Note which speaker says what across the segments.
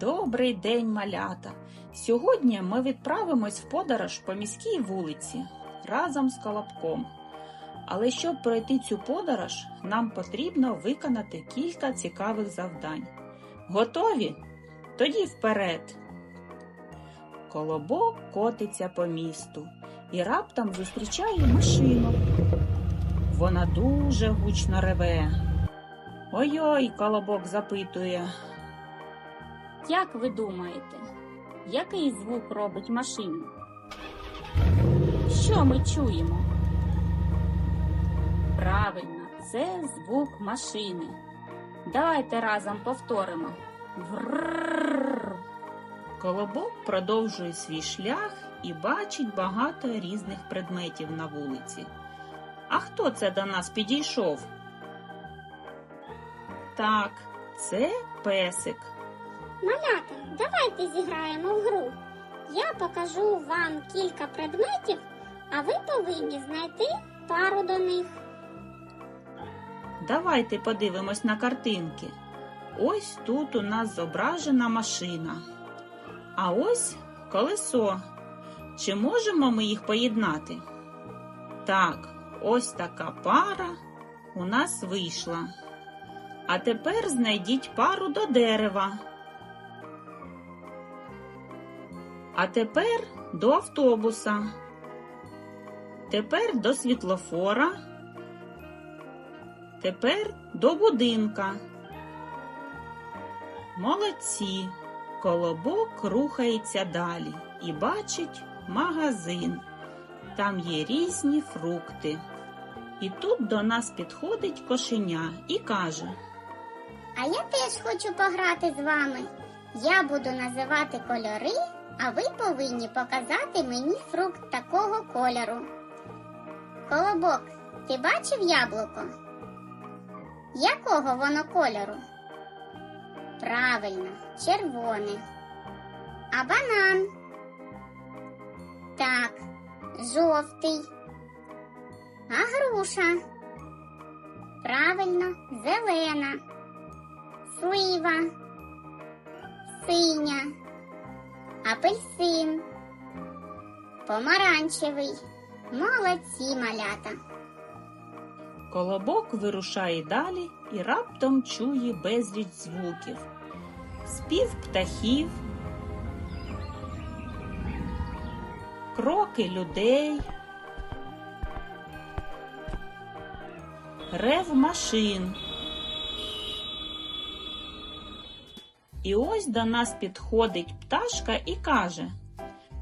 Speaker 1: Добрий день, малята! Сьогодні ми відправимось в подорож по міській вулиці разом з Колобком. Але щоб пройти цю подорож, нам потрібно виконати кілька цікавих завдань. Готові? Тоді вперед. Колобок котиться по місту і раптом зустрічає машину. Вона дуже гучно реве. Ой-ой, колобок запитує.
Speaker 2: Як ви думаєте, який звук робить машина? Що ми чуємо? Правильно, це звук машини. Давайте разом повторимо. Врррррр.
Speaker 1: Колобок продовжує свій шлях і бачить багато різних предметів на вулиці. А хто це до нас підійшов? Так, це песик.
Speaker 3: Малята, давайте зіграємо в гру. Я покажу вам кілька предметів, а ви повинні знайти пару до них.
Speaker 1: Давайте подивимось на картинки. Ось тут у нас зображена машина. А ось колесо. Чи можемо ми їх поєднати? Так, ось така пара у нас вийшла. А тепер знайдіть пару до дерева. А тепер до автобуса. Тепер до світлофора. Тепер до будинка. Молодці. Колобок рухається далі і бачить магазин. Там є різні фрукти. І тут до нас підходить кошеня і каже:
Speaker 3: А я теж хочу пограти з вами. Я буду називати кольори, а ви повинні показати мені фрукт такого кольору. Колобок, ти бачив яблуко? Якого воно кольору? Правильно, червоне. А банан? Так, жовтий. А груша? Правильно, зелена. Слива. Синя. Апельсин. Помаранчевий. Молодці малята.
Speaker 1: Колобок вирушає далі і раптом чує безліч звуків. Спів птахів, кроки людей, рев машин. І ось до нас підходить пташка і каже: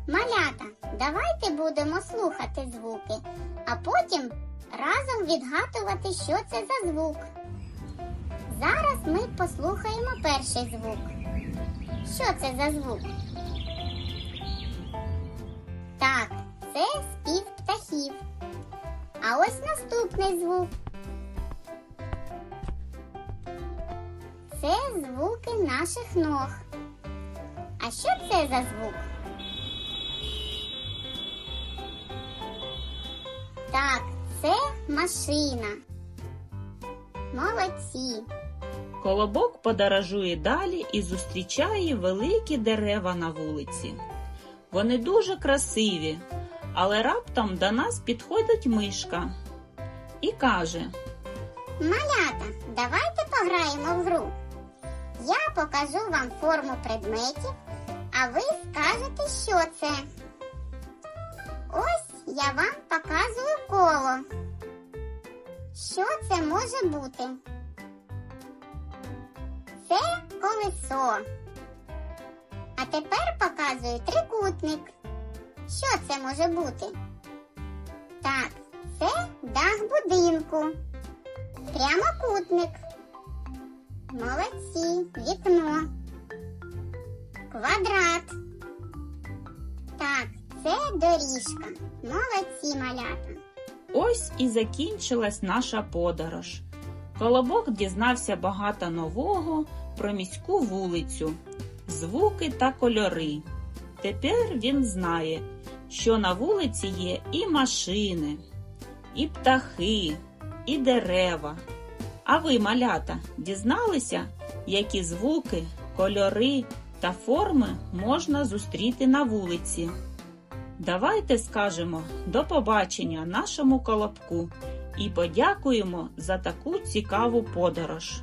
Speaker 3: Малята, давайте будемо слухати звуки, а потім разом відгадувати, що це за звук. Зараз ми послухаємо перший звук. Що це за звук? Так, це спів птахів. А ось наступний звук. Наших ног. А що це за звук? Так, це машина. Молодці.
Speaker 1: Колобок подорожує далі і зустрічає великі дерева на вулиці. Вони дуже красиві, але раптом до нас підходить мишка і каже:
Speaker 3: Малята, давайте пограємо в гру. Я покажу вам форму предметів, а ви скажете, що це. Ось я вам показую коло. Що це може бути? Це колесо. А тепер показую трикутник. Що це може бути? Так, це дах будинку. Прямокутник. Молодці. Вікно. Квадрат. Так, це доріжка. Молодці малята.
Speaker 1: Ось і закінчилась наша подорож. Колобок дізнався багато нового про міську вулицю, звуки та кольори. Тепер він знає, що на вулиці є і машини, і птахи, і дерева. А ви, малята, дізналися, які звуки, кольори та форми можна зустріти на вулиці. Давайте скажемо до побачення нашому колобку і подякуємо за таку цікаву подорож.